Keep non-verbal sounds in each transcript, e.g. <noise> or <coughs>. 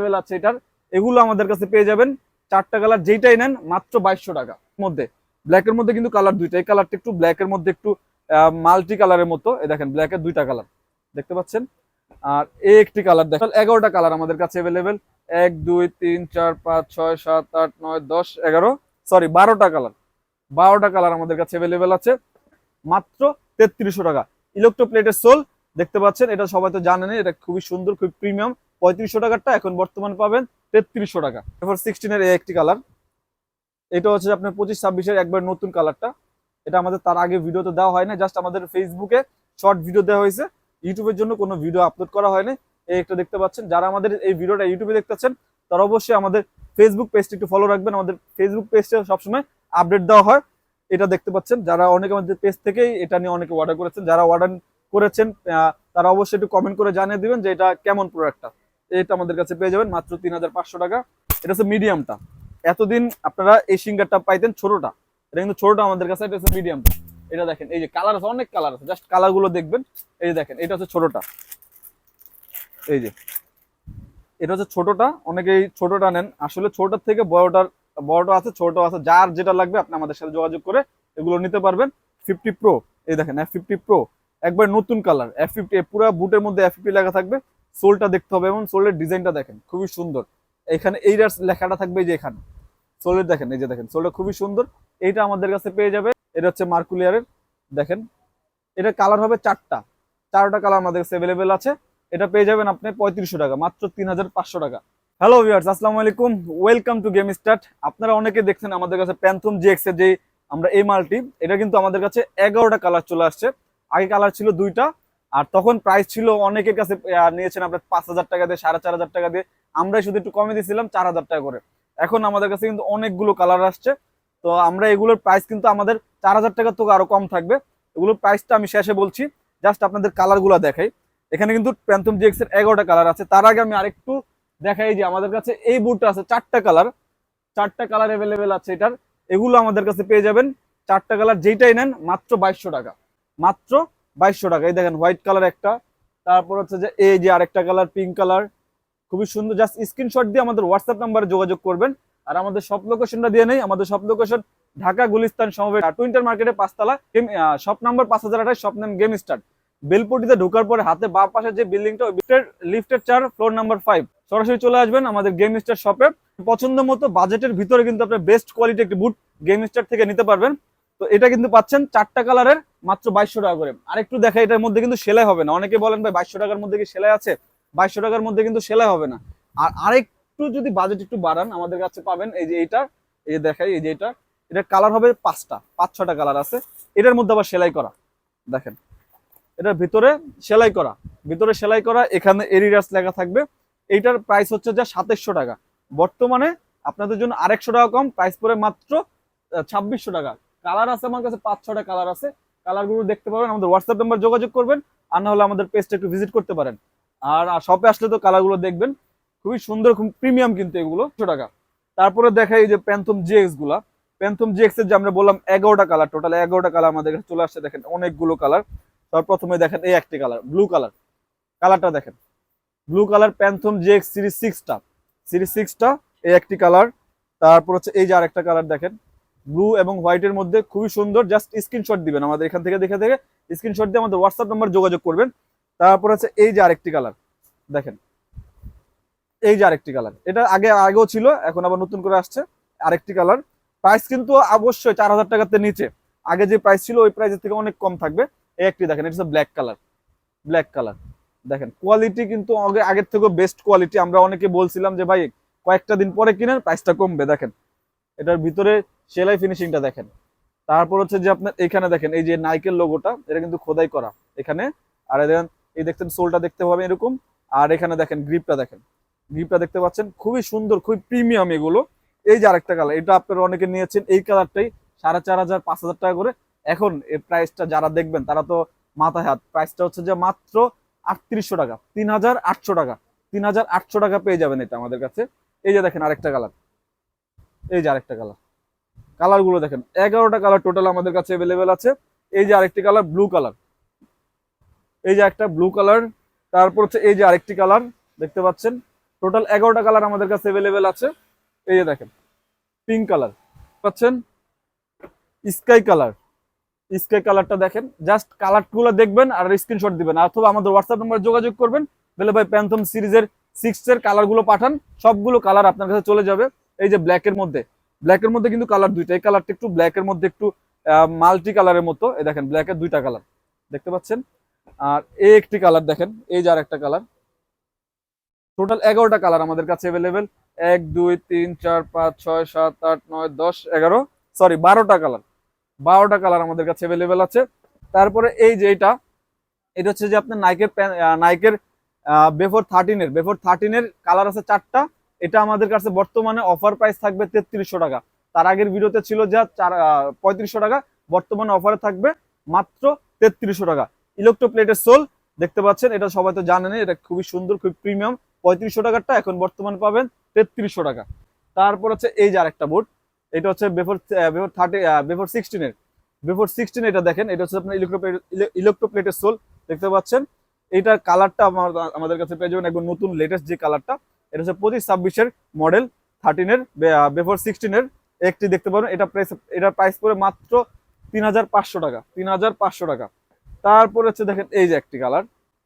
available আছে এটার, এগুলো আমাদের কাছে পেয়ে যাবেন। চারটা কালার যেইটাই নেন, মাত্র বাইশশো টাকা মধ্যে। ব্ল্যাকের মধ্যে কিন্তু কালার দুইটা। এই কালারটা একটু ব্ল্যাকের মধ্যে একটু মাল্টি কালারের মতো। এই দেখেন ব্ল্যাকের দুইটা কালার দেখতে পাচ্ছেন? আর এই একটি কালার দেখেন। এগারোটা কালার আমাদের কাছে অ্যাভেলেবেল এক, দুই, তিন, চার, পাঁচ, ছয়, সাত, আট, নয়, দশ, এগারো সরি বারোটা কালার বারোটা কালার আমাদের কাছে অ্যাভেলেবেল আছে। মাত্র তেত্রিশশো টাকা। ইলেকট্রোপ্লেটের সোল দেখতে পাচ্ছেন? এটা সবাই তো জানেন এটা খুবই সুন্দর, খুবই প্রিমিয়াম পঁয়ত্রিশশো টাকারটা এখন বর্তমান পাবেন তেত্রিশশো টাকা। এরপর সিক্সটিনের এই একটি কালার এটা হচ্ছে আপনার পঁচিশ, ছাব্বিশের একবার নতুন কালারটা এটা আমাদের তার আগে ভিডিও তো দেওয়া হয় না জাস্ট আমাদের ফেসবুকে শর্ট ভিডিও দেওয়া হয়েছে। ইউটিউবের জন্য কোনো ভিডিও আপলোড করা হয়নি। এই একটা দেখতে পাচ্ছেন, যারা আমাদের এই ভিডিওটা ইউটিউবে দেখতে পাচ্ছেন তারা অবশ্যই আমাদের ফেসবুক পেজটি একটু ফলো রাখবেন। আমাদের ফেসবুক পেজটা সবসময় আপডেট দেওয়া হয়। এটা দেখতে পাচ্ছেন, যারা অনেকে আমাদের পেজ থেকেই এটা নিয়ে অনেকে অর্ডার করেছেন। যারা অর্ডার করেছেন তারা অবশ্যই একটু কমেন্ট করে জানিয়ে দিবেন যে এটা কেমন প্রোডাক্টটা এটা আমাদের কাছে পেয়ে যাবেন মাত্র তিন হাজার পাঁচশো টাকা। এটা হচ্ছে মিডিয়ামটা এতদিন আপনারা এই সিঙ্গারটা পাইতেন ছোটটা। এটা কিন্তু ছোটটা আমাদের কাছে, এটা হচ্ছে মিডিয়ামটা এটা দেখেন, এই যে কালার আছে, অনেক কালার আছে। জাস্ট কালারগুলো দেখবেন, এই যে দেখেন, এটা হচ্ছে ছোটটা। এই যে, এটা হচ্ছে ছোটটা, অনেকেই ছোটটা নেন। আসলে ছোটটার থেকে বড়টার, বড়টা আছে ছোট আছে। যার যেটা লাগবে আপনি আমাদের সাথে যোগাযোগ করে এগুলো নিতে পারবেন। ফিফটি প্রো এই দেখেন এফ ফিফটি প্রো একবার নতুন কালার এফ ফিফটি পুরো বুটের মধ্যে এফ ফিফটি লেখা থাকবে। সোলটা দেখতে হবে এবং সোলের ডিজাইনটা দেখেন, খুবই সুন্দর। এখানে এই লেখাটা থাকবে যে এখানে। সোলের দেখেন, এই যে দেখেন, সোলটা খুবই সুন্দর। এইটা আমাদের কাছে পেয়ে যাবে। এটা হচ্ছে মার্কুলিয়ারের, দেখেন। এটা কালার হবে চারটা। চারটা কালার আমাদের কাছে অ্যাভেলেবেল আছে। এটা পেয়ে যাবেন আপনি পঁয়ত্রিশশো টাকা, মাত্র তিন হাজার পাঁচশো টাকা। হ্যালো ভিউয়ার্স আসসালামু আলাইকুম। ওয়েলকাম টু গেম স্টার্ট আপনারা অনেকে দেখছেন আমাদের কাছে প্যান্থম জিএক্স এর যে আমরা এই মালটি, এটা কিন্তু আমাদের কাছে এগারোটা কালার চলে আসছে। আগে কালার ছিল দুইটা আর তখন প্রাইস ছিল, অনেকের কাছে নিয়েছেন আপনার পাঁচ হাজার টাকা দিয়ে, সাড়ে চার হাজার টাকা দিয়ে। আমরাই শুধু একটু কমে দিয়েছিলাম, চার হাজার টাকা করে। এখন আমাদের কাছে কিন্তু অনেকগুলো কালার আসছে। তো আমরা এগুলোর প্রাইস কিন্তু আমাদের চার হাজার টাকার থেকে আরও কম থাকবে। এগুলোর প্রাইসটা আমি শেষে বলছি জাস্ট আপনাদের কালারগুলো দেখাই। এখানে কিন্তু প্যান্থম জিএক্স এর এগারোটা কালার আছে। তার আগে আমি আরেকটু দেখাই যে আমাদের কাছে এই বুটটা আছে, চারটা কালার চারটা কালার অ্যাভেলেবেল আছে এটার। এগুলো আমাদের কাছে পেয়ে যাবেন। চারটা কালার যেইটাই নেন, মাত্র বাইশশো টাকা। মাত্র বাইশশো টাকা। এই দেখেন হোয়াইট কালার একটা। তারপর হচ্ছে যে এই যে আরেকটা কালার পিঙ্ক কালার খুবই সুন্দর। জাস্ট স্ক্রিনশট দিয়ে আমাদের হোয়াটসঅ্যাপ নাম্বারে যোগাযোগ করবেন। আর আমাদের সব লোকেশনটা দিয়ে নেই। আমাদের সব লোকেশন ঢাকা গুলিস্তান সমবেত। টুইন্টার মার্কেটে পাঁচতলা। শপ নাম্বার পাঁচ হাজার আঠাশ শপ নাম গেম স্টার্ট বেলপটিতে ঢোকার পরে হাতে বা পাশে যে বিল্ডিংটা লিফটের লিফটের চার ফ্লোর নাম্বার ফাইভ সরাসরি চলে আসবেন আমাদের গেম স্টার শপে পছন্দ মতো বাজেটের ভিতরে কিন্তু আপনার বেস্ট কোয়ালিটি একটি বুট গেম স্টার থেকে নিতে পারবেন। তো এটা কিন্তু পাচ্ছেন চারটা কালারের মাত্র বাইশশো টাকা করে। আরেকটু দেখা, এটার মধ্যে কিন্তু সেলাই হবে না। অনেকে বলেন, ভাই, বাইশশো টাকার মধ্যে কি সেলাই আছে? বাইশশো টাকার মধ্যে কিন্তু সেলাই হবে না। আর আরেকটু যদি বাজেট একটু বাড়ান, আমাদের কাছে পাবেন এই যে এইটা, এই যে দেখাই, এই যে এটা এটার কালার হবে পাঁচটা, পাঁচ, ছটা কালার আছে। এটার মধ্যে আবার সেলাই করা, দেখেন। এটার ভিতরে সেলাই করা, ভিতরে সেলাই করা, এখানে এরিরাস লেখা থাকবে। এইটার প্রাইস হচ্ছে যা সাতাইশশো টাকা। বর্তমানে আপনাদের জন্য আরেকশো টাকা কম প্রাইস পরে মাত্র ছাব্বিশশো টাকা। কালার আছে আমার কাছে, পাঁচ, ছটা কালার আছে। কালারগুলো দেখতে পাবেন, আমাদের হোয়াটসঅ্যাপ নাম্বার যোগাযোগ করবেন, আর না হলে আমাদের পেজটা একটু ভিজিট করতে পারেন। আর শপে আসলে তো কালারগুলো দেখবেন, খুবই সুন্দর প্রিমিয়াম কিন্তু এগুলো একশো টাকা। তারপরে দেখাই যে প্যান্থম জিএক্সগুলা। প্যান্থম জিএক্স এর যে আমরা বললাম এগারোটা কালার টোটাল এগারোটা কালার আমাদের কাছে চলে আসছে, দেখেন অনেকগুলো কালার তার প্রথমে দেখেন এই একটি কালার ব্লু কালার কালারটা দেখেন। Blue colour phantom GX series সিক্সটা series সিক্সটা এই একটি কালার তারপর হচ্ছে এই যে আরেকটা কালার দেখেন। ব্লু এবং হোয়াইটের মধ্যে খুবই সুন্দর। জাস্ট স্ক্রিনশট দিবেন আমাদের এখান থেকে, দেখে দেখে স্ক্রিনশট দিয়ে আমাদের হোয়াটসঅ্যাপ নাম্বার যোগাযোগ করবেন। তারপর হচ্ছে এই যে আরেকটি কালার দেখেন। এই যে আরেকটি কালার এটা আগে, আগেও ছিল, এখন আবার নতুন করে আসছে। আরেকটি কালার প্রাইস কিন্তু অবশ্যই চার হাজার টাকাতে নিচে। আগে যে প্রাইস ছিল, ওই প্রাইসের থেকে অনেক কম থাকবে। এই একটি দেখেন, এটা হচ্ছে ব্ল্যাক কালার ব্ল্যাক কালার দেখেন কোয়ালিটি কিন্তু আগে, আগের থেকে বেস্ট কোয়ালিটি আমরা অনেকে বলছিলাম যে, ভাই, কয়েকটা দিন পরে কিনেন প্রাইসটা কমবে। দেখেন, এটার ভিতরে সেলাই ফিনিশিংটা দেখেন। তারপর হচ্ছে যে আপনার এখানে দেখেন, এই যে নাইকেল লোগোটা এটা কিন্তু খোদাই করা এখানে। আর দেখেন, এই দেখছেন সোলটা দেখতে পাবেন এরকম। আর এখানে দেখেন গ্রিপটা দেখেন। গ্রিপটা দেখতে পাচ্ছেন, খুবই সুন্দর, খুবই প্রিমিয়াম এগুলো। এই যে আরেকটা কালার এটা আপনারা অনেকে নিয়েছেন, এই কালারটাই সাড়ে চার হাজার, পাঁচ হাজার টাকা করে। এখন এই প্রাইসটা যারা দেখবেন, তারা তো মাথায় হাত প্রাইসটা হচ্ছে যে মাত্র আটত্রিশশো টাকা, তিন হাজার আটশো টাকা, তিন হাজার আটশো টাকা পেয়ে যাবেন এটা আমাদের কাছে। এই যে দেখেন আরেকটা কালার এই যে আরেকটা কালার কালারগুলো দেখেন, এগারোটা কালার টোটাল আমাদের কাছে অ্যাভেলেবেল আছে। এই যে আরেকটি কালার ব্লু কালার এই যে একটা ব্লু কালার তারপর হচ্ছে এই যে আরেকটি কালার দেখতে পাচ্ছেন? টোটাল এগারোটা কালার আমাদের কাছে অ্যাভেলেবেল আছে। এই যে দেখেন পিঙ্ক কালার পাচ্ছেন? স্কাই কালার স্কাই কালারটা দেখেন জাস্ট কালারগুলো দেখবেন আর স্ক্রিনশট দিবেন। অথবা আমাদের হোয়াটসঅ্যাপ নাম্বার যোগাযোগ করবেন বলে ভাই প্যান্থম সিরিজের সিক্স এর কালারগুলো পাঠান, সবগুলো কালার আপনার কাছে চলে যাবে। এই যে ব্ল্যাকের মধ্যে। ব্ল্যাকের মধ্যে কিন্তু কালার দুইটা। এই কালারটা একটু ব্ল্যাকের মধ্যে একটু মাল্টি কালারের মতো। এই দেখেন ব্ল্যাকের দুইটা কালার দেখতে পাচ্ছেন? আর এই একটি কালার দেখেন এই যে আর একটা কালার টোটাল এগারোটা কালার আমাদের কাছে অ্যাভেলেবেল এক, দুই, তিন, চার, পাঁচ, ছয়, সাত, আট, নয়, দশ, এগারো সরি বারোটা কালার বারোটা কালার আমাদের কাছে অ্যাভেলেবেল আছে। তারপরে এই যে এটা এটা হচ্ছে যে আপনার নাইকের নাইকের বেফোর থার্টিনের বেফোর থার্টিনের কালার আছে চারটা। এটা আমাদের কাছে বর্তমানে অফার প্রাইস থাকবে তেত্রিশশো টাকা। তার আগের ভিডিওতে ছিল যা চার পঁয়ত্রিশশো টাকা, বর্তমানে অফারে থাকবে মাত্র তেত্রিশশো টাকা। ইলেকট্রোপ্লেটের সোল দেখতে পাচ্ছেন, এটা সবাই তো জানেন এটা খুবই সুন্দর, খুবই প্রিমিয়াম পঁয়ত্রিশশো টাকারটা এখন বর্তমানে পাবেন তেত্রিশশো টাকা। তারপর হচ্ছে এই যে আরেকটা বোর্ড এটা হচ্ছে বেফোর বেফোর থার্টি বেফোর সিক্সটিনের বেফোর সিক্সটিন এটা দেখেন, এটা হচ্ছে আপনার ইলেকট্রোপ্লেট ইলেকট্রোপ্লেটের সোল দেখতে পাচ্ছেন। এইটার কালারটা আমাদের কাছে পেয়ে যাবেন একদম নতুন লেটেস্ট যে কালারটা এটা হচ্ছে পঁচিশ ছাব্বিশের মডেল থার্টিনের বেফোর সিক্সটিনের একটি দেখতে পাবেন এটা প্রাইস এটার প্রাইস পড়ে মাত্র তিন হাজার পাঁচশো টাকা, তিন হাজার পাঁচশো টাকা। তারপর হচ্ছে দেখেন, এই যে একটি কালার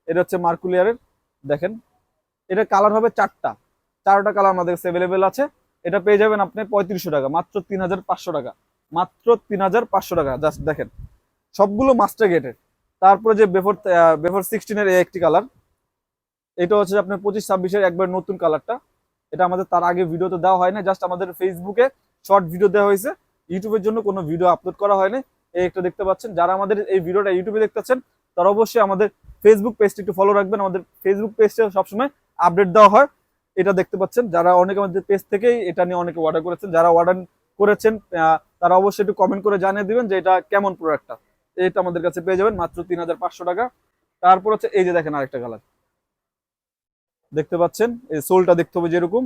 এটা হচ্ছে মার্কুলিয়ারের। দেখেন, এটা কালার হবে চারটা। চারটা কালার আমাদের কাছে অ্যাভেলেবেল আছে। এটা পেয়ে যাবেন আপনি পঁয়ত্রিশশো টাকা, মাত্র তিন হাজার পাঁচশো টাকা। মাত্র তিন হাজার পাঁচশো টাকা জাস্ট দেখেন। সবগুলো মাস্টার গেটের তারপরে যে বেফোর বেফোর সিক্সটিনের এই একটি কালার এটা হচ্ছে আপনার পঁচিশ, ছাব্বিশের একবার নতুন কালারটা এটা আমাদের তার আগে ভিডিওতে দেওয়া হয় না জাস্ট আমাদের ফেসবুকে শর্ট ভিডিও দেওয়া হয়েছে। ইউটিউবের জন্য কোনো ভিডিও আপলোড করা হয়নি। এই একটা দেখতে পাচ্ছেন, যারা আমাদের এই ভিডিওটা ইউটিউবে দেখতেছেন তারা অবশ্যই আমাদের ফেসবুক পেজটি একটু ফলো রাখবেন। আমাদের ফেসবুক পেজটা সবসময় আপডেট দেওয়া হয়। এটা দেখতে পাচ্ছেন, যারা অনেকে আমাদের পেজ থেকেই এটা নিয়ে অনেকে অর্ডার করেছেন, যারা অর্ডার করেছেন তারা অবশ্যই একটু কমেন্ট করে জানিয়ে দিবেন যে এটা কেমন প্রোডাক্টটা এটা আমাদের কাছে পেয়ে যাবেন মাত্র তিন হাজার পাঁচশো টাকা। তারপর হচ্ছে এই যে দেখেন আরেকটা কালার দেখতে পাচ্ছেন, এই সোলটা দেখতে হবে যেরকম।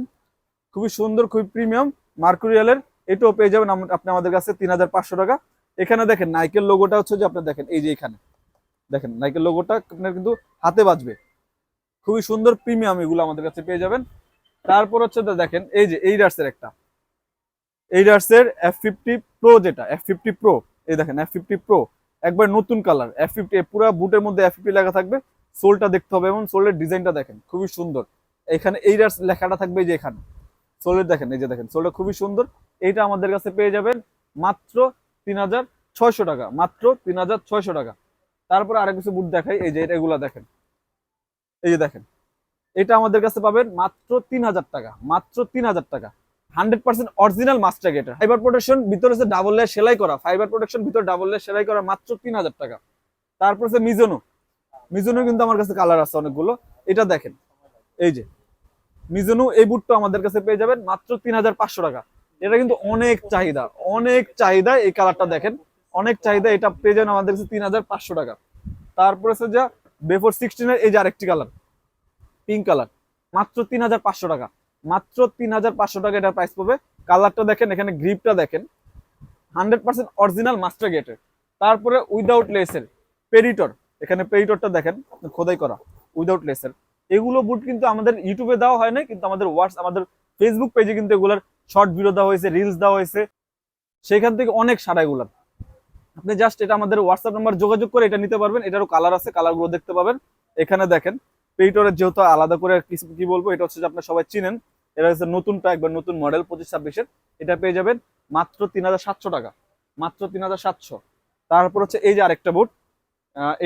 খুবই সুন্দর, খুবই প্রিমিয়াম মার্কুরিয়ালের এটাও পেয়ে যাবেন আপনি আমাদের কাছে তিন হাজার পাঁচশো টাকা। এখানে দেখেন নাইকেল লোগোটা হচ্ছে যে আপনার দেখেন, এই যে এখানে। দেখেন নাইকেল লোগোটা আপনার কিন্তু হাতে বাজবে। খুবই সুন্দর প্রিমিয়াম এগুলো আমাদের কাছে পেয়ে যাবেন। তারপর হচ্ছে দেখেন, এই যে এই ডার্সের একটা। এই ডার্সের এফ ফিফটি প্রো যেটা এফ ফিফটি প্রো এই দেখেন এফ ফিফটি প্রো একবার নতুন কালার এফ ফিফটি পুরো বুটের মধ্যে এফ ফিফটি লেখা থাকবে। সোলটা দেখতে হবে এবং সোলের ডিজাইনটা দেখেন, খুবই সুন্দর। এখানে এই লেখাটা থাকবে যে এখানে। সোলের দেখেন, এই যে দেখেন, সোলটা খুবই সুন্দর। এইটা আমাদের কাছে পেয়ে যাবেন মাত্র তিন হাজার ছয়শো টাকা, মাত্র তিন হাজার ছয়শো টাকা। তারপরে আরেক কিছু বুট দেখাই, এই যে এগুলা দেখেন। এই যে দেখেন, এটা আমাদের কাছে পাবেন মাত্র তিন হাজার টাকা, মাত্র তিন হাজার টাকা। হান্ড্রেড পার্সেন্ট অরিজিনাল মাস্টার গেটার ফাইবার প্রোটেকশন, ভিতরে হচ্ছে ডাবল লেয়ার সেলাই করা, ফাইবার প্রোটেকশন, ভিতরে ডাবল লেয়ার সেলাই করা মাত্র তিন হাজার টাকা। তারপর হচ্ছে মিজনো। মিজনো কিন্তু আমার কাছে কালার আছে অনেকগুলো। এটা দেখেন, এই যে, মিজনো এই বুটটা আমাদের কাছে পেয়ে যাবেন মাত্র তিন হাজার পাঁচশো টাকা। এটা কিন্তু অনেক চাহিদা অনেক চাহিদা এই কালারটা দেখেন, অনেক চাহিদা এটা পেয়ে যাবেন আমাদের কাছে তিন হাজার পাঁচশো টাকা। তারপরে হচ্ছে যা বেফোর সিক্সটিনের এই যে আরেকটি কালার পিঙ্ক কালার মাত্র তিন হাজার পাঁচশো টাকা। মাত্র তিন হাজার পাঁচশো টাকা এটার প্রাইস পাবে কালারটা দেখেন, এখানে গ্রিপটা দেখেন হান্ড্রেড পার্সেন্ট অরিজিনাল মাস্টার গেটের তারপরে উইদাউট লেসের পেরিটর এখানে পেরিটরটা দেখেন খোদাই করা উইদাউট লেসের এগুলো বুট কিন্তু আমাদের ইউটিউবে দেওয়া হয় না কিন্তু আমাদের হোয়াটস আমাদের ফেসবুক পেজে কিন্তু এগুলোর শর্ট ভিডিও দেওয়া হয়েছে রিলস দেওয়া হয়েছে। সেখান থেকে অনেক সারা এগুলার আপনি জাস্ট এটা আমাদের হোয়াটসঅ্যাপ নাম্বার যোগাযোগ করে এটা নিতে পারবেন, এটারও কালার আছে কালারগুলো দেখতে পাবেন। এখানে দেখেন পেইটরের যেহেতু আলাদা করে কি বলব, এটা হচ্ছে যে আপনার সবাই চিনেন এটা হচ্ছে নতুনটা একবার নতুন মডেল পঁচিশ ছাব্বিশের, এটা পেয়ে যাবেন মাত্র তিন হাজার সাতশো টাকা, মাত্র তিন হাজার সাতশো। তারপর হচ্ছে এই যে আরেকটা বুট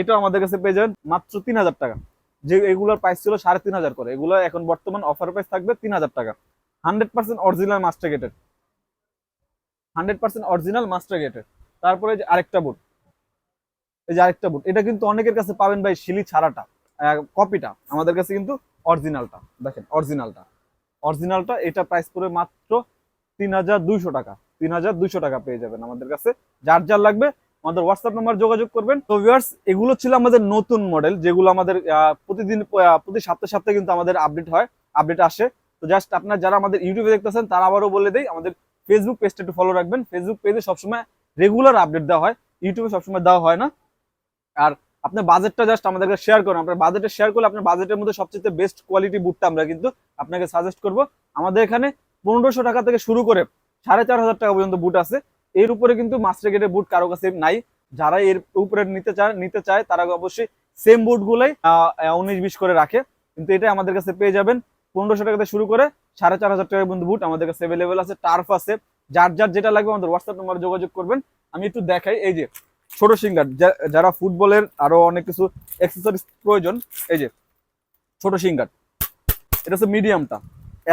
এটা আমাদের কাছে পেয়ে যাবেন মাত্র তিন হাজার টাকা। যে এগুলোর প্রাইস ছিল সাড়ে তিন হাজার করে। এগুলো এখন বর্তমান অফার প্রাইস থাকবে তিন হাজার টাকা। হান্ড্রেড পার্সেন্ট অরিজিনাল মাস্টার গেটের হান্ড্রেড পার্সেন্ট অরিজিনাল মাস্টার গেটের তারপরে যে আরেকটা বুট এই যে আরেকটা বুট এটা কিন্তু অনেকের কাছে পাবেন ভাই শিলি ছাড়াটা। কপিটা আমাদের কাছে কিন্তু অরিজিনালটা দেখেন অরিজিনালটা অরিজিনালটা এটা প্রাইস পড়বে মাত্র তিন হাজার দুইশো টাকা। তিন হাজার দুইশো টাকা পেয়ে যাবেন আমাদের কাছে। যার যার লাগবে আমাদের হোয়াটসঅ্যাপ নাম্বার যোগাযোগ করবেন। তো ভিউয়ার্স এগুলো ছিল আমাদের নতুন মডেল যেগুলো আমাদের প্রতিদিন প্রতি সপ্তাহে সপ্তাহে কিন্তু আমাদের আপডেট হয় আপডেট আসে। তো জাস্ট আপনার যারা আমাদের ইউটিউবে দেখতেছেন, তারা আবারও বলে দেয় আমাদের ফেসবুক পেজটা একটু ফলো রাখবেন। ফেসবুক পেজে সবসময় রেগুলার আপডেট দেওয়া হয়। ইউটিউবে সবসময় দেওয়া হয় না। আর আপনার বাজেটটা জাস্ট আমাদেরকে শেয়ার করুন। আপনার বাজেটে শেয়ার করলে আপনার বাজেটের মধ্যে সবচেয়ে বেস্ট কোয়ালিটি বুটটা আমরা কিন্তু আপনাকে সাজেস্ট করব। আমাদের এখানে পনেরোশো টাকা থেকে শুরু করে সাড়ে চার হাজার টাকা পর্যন্ত বুট আছে। এর উপরে কিন্তু মাস্টার গেটের বুট কারও কাছে নাই। যারা এর উপরে নিতে চায় নিতে চায়, তারা অবশ্যই সেম বুট গুলোই উনিশ বিশ করে রাখে। কিন্তু এটা আমাদের কাছে পেয়ে যাবেন। পনেরোশো টাকা থেকে শুরু করে সাড়ে চার হাজার টাকা পর্যন্ত বুট আমাদের কাছে অ্যাভেলেবেল আছে টার্ফ আছে। যার যার যেটা লাগবে আমাদের হোয়াটসঅ্যাপ নম্বরে যোগাযোগ করবেন। আমি একটু দেখাই, এই যে ছোট সিঙ্গার যারা ফুটবলের আরও অনেক কিছু অ্যাক্সেসরিজ প্রয়োজন, এই যে ছোট সিঙ্গার, এটা হচ্ছে মিডিয়ামটা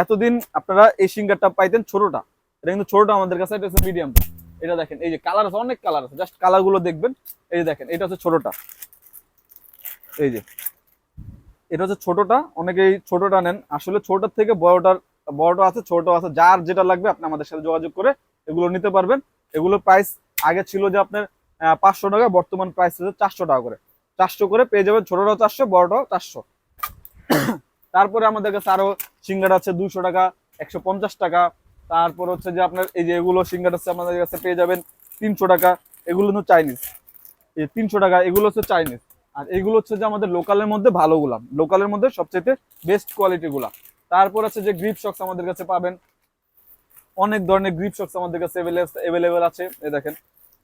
এতদিন আপনারা এই সিঙ্গারটা পাইতেন ছোটটা। এটা কিন্তু ছোটটা আমাদের কাছে, এটা হচ্ছে মিডিয়ামটা এটা দেখেন, এই যে কালার আছে, অনেক কালার আছে। জাস্ট কালারগুলো দেখবেন। এই যে দেখেন, এটা হচ্ছে ছোটটা। এই যে, এটা হচ্ছে ছোটটা। অনেকেই ছোটটা নেন। আসলে ছোটটার থেকে বড়টার, বড়টা আছে ছোট আছে। যার যেটা লাগবে আপনি আমাদের সাথে যোগাযোগ করে এগুলো নিতে পারবেন। এগুলো প্রাইস আগে ছিল যে আপনার পাঁচশো টাকা, বর্তমান প্রাইস হচ্ছে চারশো টাকা করে। চারশো করে পেয়ে যাবেন, ছোটটাও চারশো, বড়টাও চারশো। <coughs> তারপরে আমাদের কাছে আরও সিঙ্গার আছে দুশো টাকা, একশো পঞ্চাশ টাকা। তারপর হচ্ছে যে আপনার এই যে এগুলো সিঙ্গার আছে আমাদের কাছে পেয়ে যাবেন তিনশো টাকা। এগুলো হচ্ছে চাইনিজ। এই তিনশো টাকা, এগুলো হচ্ছে চাইনিজ। আর এগুলো হচ্ছে যে আমাদের লোকালের মধ্যে ভালোগুলা লোকালের মধ্যে সবচেয়ে বেস্ট কোয়ালিটি গুলা তারপর আছে যে গ্রিপ শক্স আমাদের কাছে পাবেন। অনেক ধরনের গ্রিপ শক্স আমাদের কাছে অ্যাভেলেবেল আছে। এ দেখেন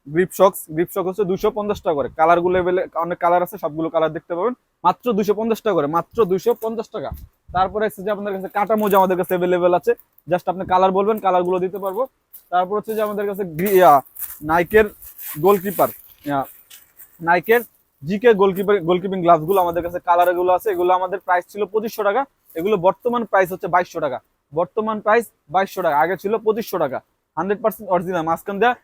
গ্রিপ শক্স গ্রিপ শক্স হচ্ছে দুশো পঞ্চাশ টাকা করে। কালারগুলো অনেক কালার আছে, সবগুলো কালার দেখতে পাবেন। মাত্র দুশো পঞ্চাশ টাকা করে, মাত্র দুশো পঞ্চাশ টাকা। তারপরে হচ্ছে যে আপনাদের কাছে কাটা মোজা আমাদের কাছে অ্যাভেলেবেল আছে। জাস্ট আপনি কালার বলবেন কালারগুলো দিতে পারব। তারপর হচ্ছে যে আমাদের কাছে নাইকের গোলকিপার নাইকের জিকে গোলকিপার গোলকিপিং গ্লাভসগুলো আমাদের কাছে কালারগুলো আছে। এগুলো আমাদের প্রাইস ছিল পঁচিশশো টাকা। এগুলো বর্তমান প্রাইস হচ্ছে বাইশশো টাকা। বর্তমান প্রাইস বাইশশো টাকা। আগে ছিল পঁচিশশো টাকা। হান্ড্রেড পার্সেন্ট অরিজিনাল মাঝখান দেওয়া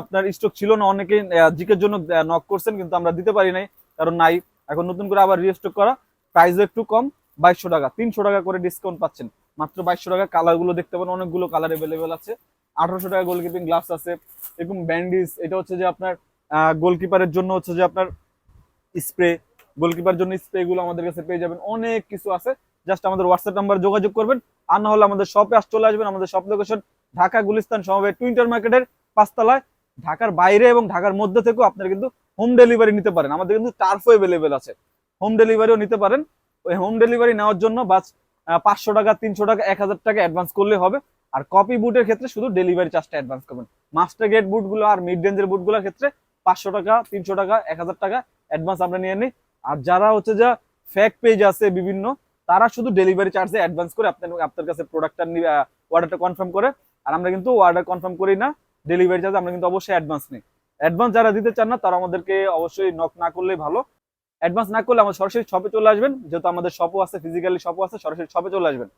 আপনার স্টক ছিল না। অনেকেই জিকের জন্য নক করছেন, কিন্তু আমরা দিতে পারি নাই। কারণ নাই। এখন নতুন করে আবার রিস্টক করা। প্রাইসও একটু কম। বাইশশো টাকা, তিনশো টাকা করে ডিসকাউন্ট পাচ্ছেন। মাত্র বাইশশো টাকা কালারগুলো দেখতে পারেন, অনেকগুলো কালার অ্যাভেলেবেল আছে। আঠারোশো টাকা গোলকিপিং গ্লাভস আছে, এরকম ব্যান্ডিজ এটা হচ্ছে যে আপনার গোলকিপারের জন্য হচ্ছে যে আপনার স্প্রে গোলকিপার জন্য স্প্রে গুলো আমাদের কাছে পেয়ে যাবেন। অনেক কিছু আছে। জাস্ট আমাদের হোয়াটসঅ্যাপ নাম্বার যোগাযোগ করবেন। আর না হলে আমাদের শপে আস চলে আসবেন। আমাদের শপ লোকেশন ঢাকা গুলিস্তান সমবায় টুইন্টার মার্কেটের পাঁচতলায়। ঢাকার বাইরে এবং ঢাকার মধ্যে থেকেও আপনারা কিন্তু হোম ডেলিভারি নিতে পারেন। আমাদের কিন্তু টার্ফও অ্যাভেলেবেল আছে। হোম ডেলিভারিও নিতে পারেন। ওই হোম ডেলিভারি নেওয়ার জন্য বাস পাঁচশো টাকা, তিনশো টাকা, এক হাজার টাকা অ্যাডভান্স করলে হবে। আর কপি বুটের ক্ষেত্রে শুধু ডেলিভারি চার্জটা অ্যাডভান্স করবেন। মাস্টার গেট বুটগুলো আর মিড রেঞ্জের বুটগুলোর ক্ষেত্রে পাঁচশো টাকা, তিনশো টাকা, এক হাজার টাকা অ্যাডভান্স আমরা নিয়ে নিই। আর যারা হচ্ছে যা ফ্যাক পেজ আছে বিভিন্ন, তারা শুধু ডেলিভারি চার্জে অ্যাডভান্স করে আপনার আপনার কাছে প্রোডাক্টটা অর্ডারটা কনফার্ম করে। আর আমরা কিন্তু অর্ডার কনফার্ম করি না ডেলিভারি চার্জ আমরা কিন্তু অবশ্যই অ্যাডভান্স নিই। অ্যাডভান্স যারা দিতে চান না, তারা আমাদেরকে অবশ্যই নক না করলেই ভালো। অ্যাডভান্স না করলে আমাদের সরাসরি শপে চলে আসবেন। যেহেতু আমাদের শপও আছে ফিজিক্যালি শপও আছে, সরাসরি শপে চলে আসবেন।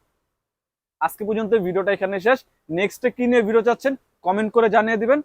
আজকে পর্যন্ত ভিডিওটা এখানে শেষ। নেক্সটে কি নিয়ে ভিডিও চাচ্ছেন কমেন্ট করে জানিয়ে দিবেন।